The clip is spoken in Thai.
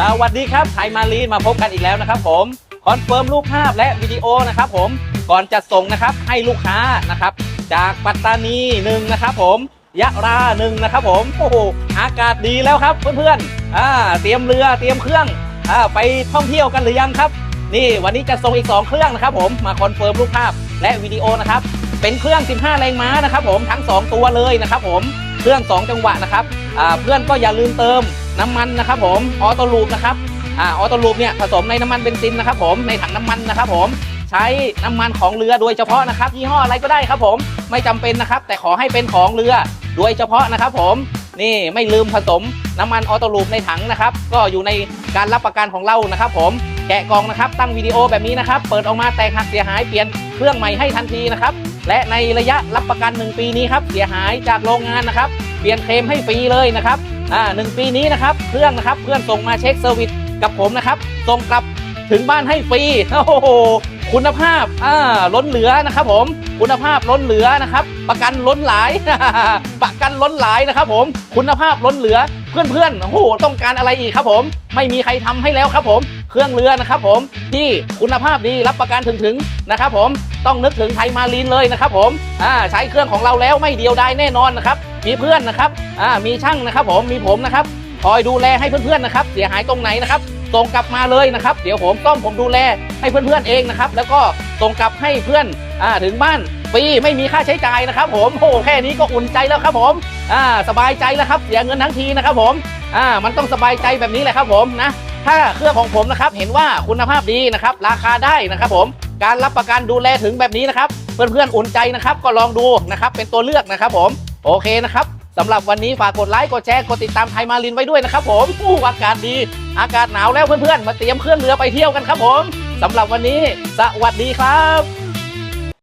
สวัสดีครับไทยมารีนมาพบกันอีกแล้วนะครับผมคอนเฟิร์มรูปภาพและวิดีโอนะครับผมก่อนจะส่งนะครับให้ลูกค้านะครับ จากปัตตานีหนึ่งนะครับผมยะราหนึ่งนะครับผมโอ้โหอากาศดีแล้วครับเพื่อนๆอ่าเตรียมเรือเตรียมเครื่องอ่าไปท่องเที่ยวกันหรือยังครับ นี่วันนี้จะส่งอีก 2 เครื่องนะครับผมมาคอนเฟิร์มรูปภาพและวิดีโอนะครับเป็นเครื่อง 15 แรงม้านะครับผมทั้ง 2 ตัวเลยนะครับผม เครื่อง 2 จังหวะนะครับอ่าเพื่อนก็อย่าลืมเติมน้ำมันนะครับผมออโต้ลูปนะครับออโต้ลูปเนี่ยผสมในน้ำมันเบนซินนะครับผมในถังน้ำมันนะครับผมใช้น้ำมันของเรือโดยเฉพาะนะครับยี่ห้ออะไรก็ได้ครับผมไม่จำเป็นนะครับ แต่ขอให้เป็นของเรือโดยเฉพาะนะครับผมนี่ไม่ลืมผสมน้ำมันออโต้ลูปในถังนะครับ ก็อยู่ในการรับประกันของเรานะครับผม แกะกล่องนะครับ ตั้งวิดีโอแบบนี้นะครับ เปิดออกมาแตกหักเสียหายเปลี่ยนเครื่องใหม่ให้ทันทีนะครับ และในระยะรับประกัน 1 ปีนี้ครับ เสียหายจากโรงงานนะครับ เปลี่ยนเคลมให้ฟรีเลยนะครับ อ่าหนึ่งปีนี้นะครับ เครื่องนะครับ เพื่อนส่งมาเช็คเซอร์วิสกับผมนะครับ ส่งกลับถึงบ้านให้ฟรี โอ้โห คุณภาพ อ่า ล้นเหลือนะครับผม คุณภาพล้นเหลือนะครับ ประกันล้นหลาย ประกันล้นหลายนะครับผม คุณภาพล้นเหลือ เพื่อนๆโอ้โหต้องการอะไรอีกครับผม ไม่มีใครทำให้แล้วครับผม เครื่องเรือนะครับผมที่คุณภาพดีรับประกันถึงถึงนะครับผมต้องนึกถึงไทยมารีนเลยนะครับผมอ่าใช้เครื่องของเราแล้วไม่เดียวดายแน่นอนนะครับมีเพื่อนนะครับอ่ามีช่างนะครับผมมีผมนะครับคอยดูแลให้เพื่อนๆนะครับเสียหายตรงไหนนะครับส่งกลับมาเลยนะครับ เดี๋ยวผมต้อมผมดูแลให้เพื่อนๆเองนะครับ แล้วก็ส่งกลับให้เพื่อนอ่าถึงบ้าน ฟรีไม่มีค่าใช้จ่ายนะครับ ผมโอ้แค่นี้ก็อุ่นใจแล้วครับผมอ่าสบายใจแล้วครับเสียเงินทั้งทีนะครับผมอ่ามันต้องสบายใจแบบนี้แหละครับผมนะถ้าเครื่องของผมนะครับเห็นว่าคุณภาพดีนะครับราคาได้นะครับผมการรับประกันดูแลถึงแบบนี้นะครับ เพื่อนๆอุ่นใจนะครับก็ลองดูนะครับเป็นตัวเลือกนะครับผมโอเคนะครับสำหรับวันนี้ฝากกดไลค์กดแชร์กดติดตามไทยมารินไว้ด้วยนะครับผมอู้อากาศดี อากาศหนาวแล้วเพื่อนๆ มาเตรียมเครื่องเรือไปเที่ยวกันครับผมสำหรับวันนี้ สวัสดีครับ